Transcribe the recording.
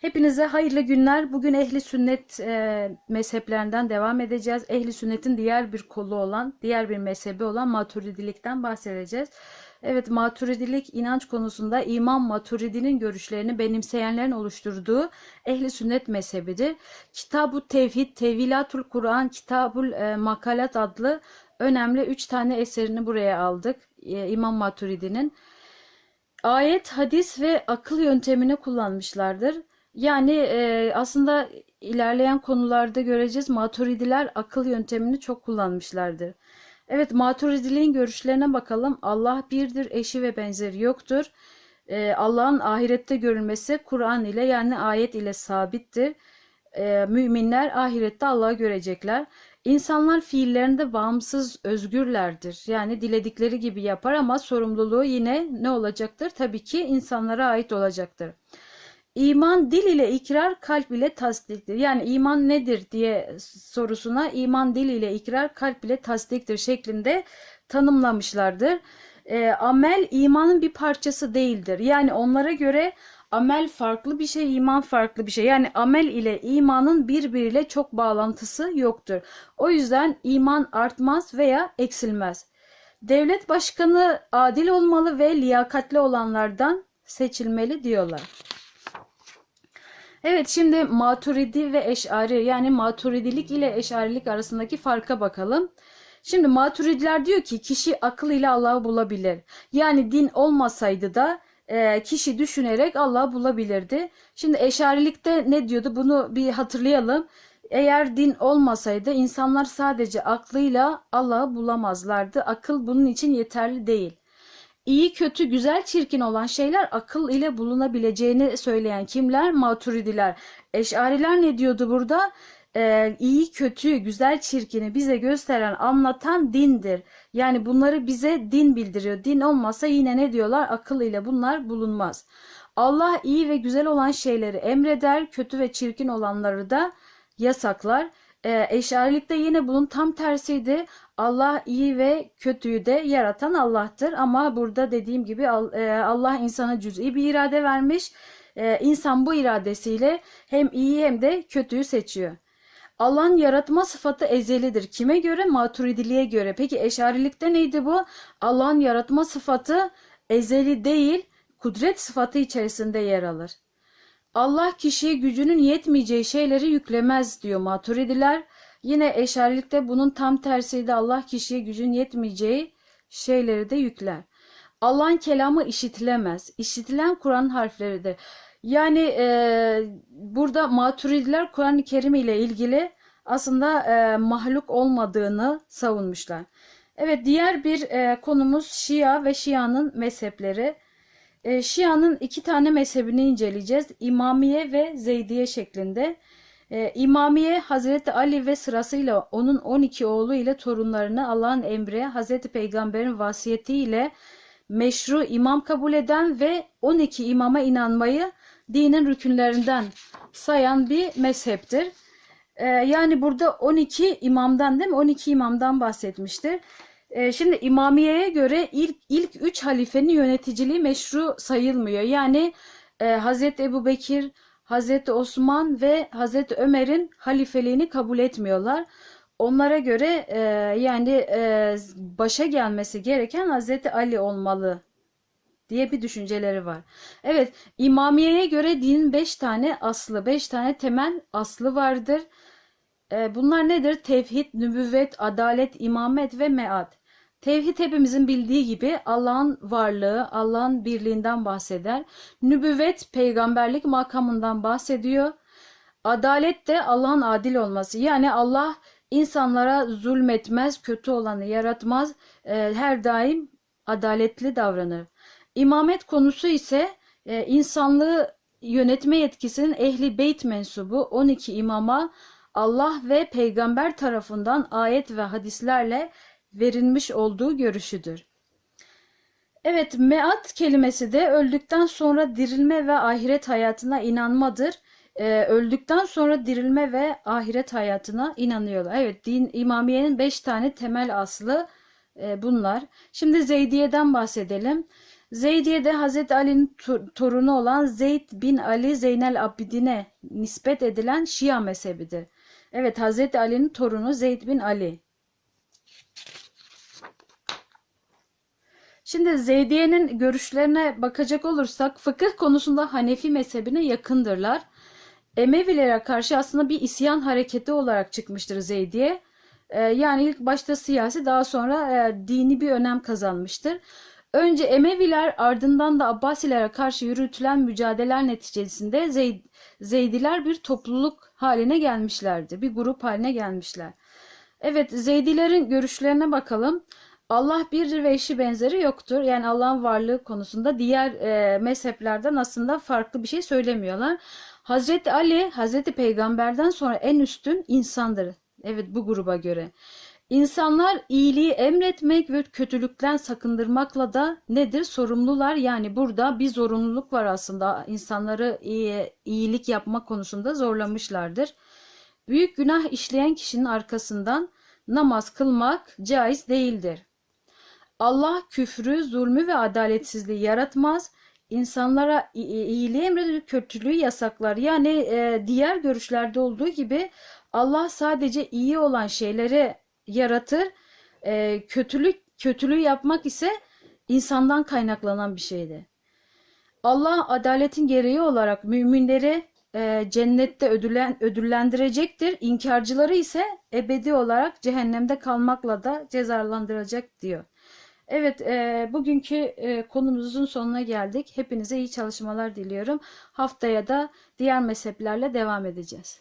Hepinize hayırlı günler. Bugün ehli sünnet e, mezheplerinden devam edeceğiz. Ehli sünnetin diğer bir kolu olan, diğer bir mezhebi olan maturidilikten bahsedeceğiz. Evet maturidilik inanç konusunda İmam Maturidi'nin görüşlerini benimseyenlerin oluşturduğu ehli sünnet mezhebidir. Kitab-ı Tevhid, Tevilatul Kur'an, Kitabul e, Makalat adlı önemli üç tane eserini buraya aldık. E, İmam Maturidi'nin. Ayet, hadis ve akıl yöntemini kullanmışlardır. Yani e, aslında ilerleyen konularda göreceğiz maturidiler akıl yöntemini çok kullanmışlardır. Evet maturidiliğin görüşlerine bakalım. Allah birdir, eşi ve benzeri yoktur. E, Allah'ın ahirette görülmesi Kur'an ile yani ayet ile sabittir. E, müminler ahirette Allah'ı görecekler. İnsanlar fiillerinde bağımsız, özgürlerdir. Yani diledikleri gibi yapar ama sorumluluğu yine ne olacaktır? Tabii ki insanlara ait olacaktır. İman dil ile ikrar, kalp ile tasdiktir. Yani iman nedir diye sorusuna iman dil ile ikrar, kalp ile tasdiktir şeklinde tanımlamışlardır. E, amel imanın bir parçası değildir. Yani onlara göre amel farklı bir şey, iman farklı bir şey. Yani amel ile imanın birbiriyle çok bağlantısı yoktur. O yüzden iman artmaz veya eksilmez. Devlet başkanı adil olmalı ve liyakatli olanlardan seçilmeli diyorlar. Evet şimdi maturidi ve eşari yani maturidilik ile eşarilik arasındaki farka bakalım. Şimdi maturidiler diyor ki kişi akıl ile Allah'ı bulabilir. Yani din olmasaydı da e, kişi düşünerek Allah'ı bulabilirdi. Şimdi eşarilikte ne diyordu bunu bir hatırlayalım. Eğer din olmasaydı insanlar sadece aklıyla Allah'ı bulamazlardı. Akıl bunun için yeterli değil iyi, kötü, güzel, çirkin olan şeyler akıl ile bulunabileceğini söyleyen kimler? Maturidiler. Eşariler ne diyordu burada? Ee, iyi, kötü, güzel, çirkini bize gösteren, anlatan dindir. Yani bunları bize din bildiriyor. Din olmasa yine ne diyorlar? Akıl ile bunlar bulunmaz. Allah iyi ve güzel olan şeyleri emreder, kötü ve çirkin olanları da yasaklar. Ee, eşarilikte yine bunun tam tersiydi. Allah iyi ve kötüyü de yaratan Allah'tır. Ama burada dediğim gibi e, Allah insana cüz'i bir irade vermiş. E, insan bu iradesiyle hem iyi hem de kötüyü seçiyor. Allah'ın yaratma sıfatı ezelidir. Kime göre? Maturidiliğe göre. Peki eşarilikte neydi bu? Allah'ın yaratma sıfatı ezeli değil, kudret sıfatı içerisinde yer alır. Allah kişiye gücünün yetmeyeceği şeyleri yüklemez diyor maturidiler. Yine eşarilikte bunun tam tersiydi. Allah kişiye gücün yetmeyeceği şeyleri de yükler. Allah'ın kelamı işitilemez. İşitilen Kur'an harfleridir. Yani e, burada maturidiler Kur'an-ı Kerim ile ilgili aslında e, mahluk olmadığını savunmuşlar. Evet diğer bir e, konumuz Şia ve Şia'nın mezhepleri. E, Şia'nın iki tane mezhebini inceleyeceğiz. İmamiye ve Zeydiye şeklinde. E, İmamiye Hazreti Ali ve sırasıyla onun 12 oğlu ile torunlarını Allah'ın emri Hazreti Peygamber'in vasiyeti ile meşru imam kabul eden ve 12 imama inanmayı dinin rükünlerinden sayan bir mezheptir. E, yani burada 12 imamdan değil mi? 12 imamdan bahsetmiştir. E, şimdi İmamiye'ye göre ilk ilk üç halifenin yöneticiliği meşru sayılmıyor. Yani e, Hazreti Ebu Bekir, Hazreti Osman ve Hazreti Ömer'in halifeliğini kabul etmiyorlar. Onlara göre e, yani e, başa gelmesi gereken Hazreti Ali olmalı diye bir düşünceleri var. Evet, İmamiye'ye göre dinin beş tane aslı, beş tane temel aslı vardır. E, bunlar nedir? Tevhid, nübüvvet, adalet, imamet ve mead. Tevhid hepimizin bildiği gibi Allah'ın varlığı, Allah'ın birliğinden bahseder. Nübüvvet peygamberlik makamından bahsediyor. Adalet de Allah'ın adil olması. Yani Allah insanlara zulmetmez, kötü olanı yaratmaz. E, her daim adaletli davranır. İmamet konusu ise e, insanlığı yönetme yetkisinin ehli beyt mensubu 12 imama Allah ve peygamber tarafından ayet ve hadislerle verilmiş olduğu görüşüdür. Evet, meat kelimesi de öldükten sonra dirilme ve ahiret hayatına inanmadır. Ee, öldükten sonra dirilme ve ahiret hayatına inanıyorlar. Evet, din İmamiye'nin beş tane temel aslı e, bunlar. Şimdi Zeydiye'den bahsedelim. Zeydiye de Hazreti Ali'nin to- torunu olan Zeyd bin Ali Zeynel Abidin'e nispet edilen Şia mezhebidir. Evet Hazreti Ali'nin torunu Zeyd bin Ali. Şimdi Zeydiye'nin görüşlerine bakacak olursak fıkıh konusunda Hanefi mezhebine yakındırlar. Emevilere karşı aslında bir isyan hareketi olarak çıkmıştır Zeydiye. Ee, yani ilk başta siyasi daha sonra e, dini bir önem kazanmıştır. Önce Emeviler ardından da Abbasilere karşı yürütülen mücadeleler neticesinde Zeyd, Zeydiler bir topluluk haline gelmişlerdi. Bir grup haline gelmişler. Evet Zeydilerin görüşlerine bakalım. Allah birdir ve eşi benzeri yoktur. Yani Allah'ın varlığı konusunda diğer e, mezheplerden aslında farklı bir şey söylemiyorlar. Hazreti Ali, Hazreti Peygamber'den sonra en üstün insandır. Evet bu gruba göre. İnsanlar iyiliği emretmek ve kötülükten sakındırmakla da nedir? Sorumlular. Yani burada bir zorunluluk var aslında. İnsanları iyi, iyilik yapmak konusunda zorlamışlardır. Büyük günah işleyen kişinin arkasından namaz kılmak caiz değildir. Allah küfrü, zulmü ve adaletsizliği yaratmaz. İnsanlara iyiliği emreder, kötülüğü yasaklar. Yani e, diğer görüşlerde olduğu gibi Allah sadece iyi olan şeyleri yaratır. E, kötülük kötülüğü yapmak ise insandan kaynaklanan bir şeydi. Allah adaletin gereği olarak müminleri e, cennette ödüllen, ödüllendirecektir. İnkarcıları ise ebedi olarak cehennemde kalmakla da cezalandıracak diyor. Evet, e, bugünkü e, konumuzun sonuna geldik. Hepinize iyi çalışmalar diliyorum. Haftaya da diğer mezheplerle devam edeceğiz.